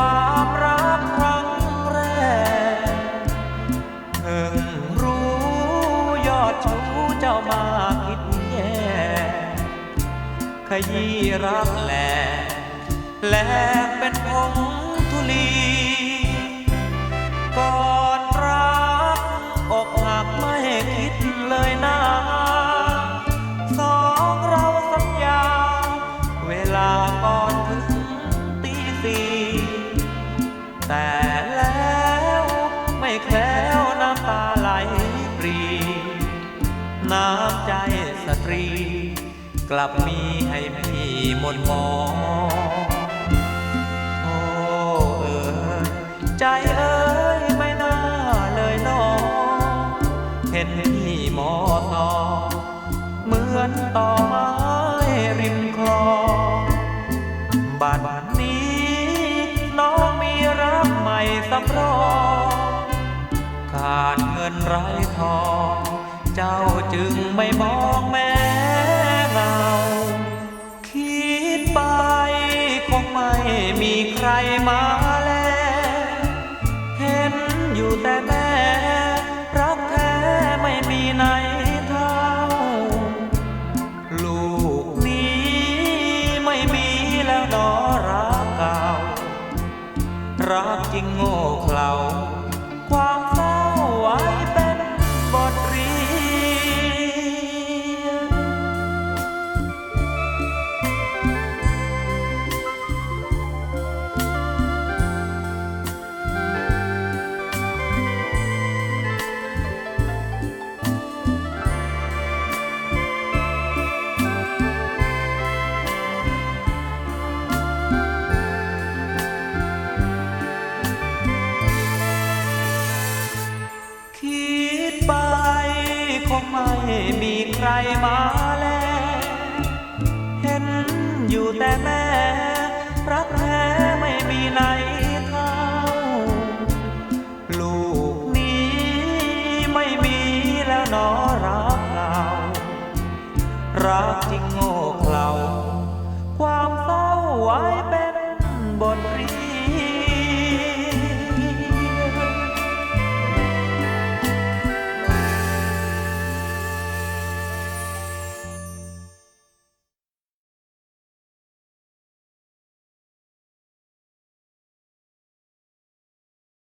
ความรักครั้งแรกเพิ่งรู้ยอดชู้เจ้ามาคิดแย่ขยี้รักแหลกแหลกเป็นผงทุลี สตรี กลับมีให้พี่หมดมองโอ้เอ๋ยใจเอ้ยไม่น่าเลยน้องเห็นพี่มอทอเหมือนต่อไม้ริมคลองบัดนี้น้องมีรักใหม่สำรองขาดเงินไร้ทอง เจ้าจึงไม่มองแม่เรา คิดไปคงไม่มีใครมา คิดไปคงไม่มีใครมาแล เห็นอยู่แต่แม่รักแท้ไม่มีไหนเท่า ลูกนี้ไม่มีแล้วนอรักเรารักจริงโง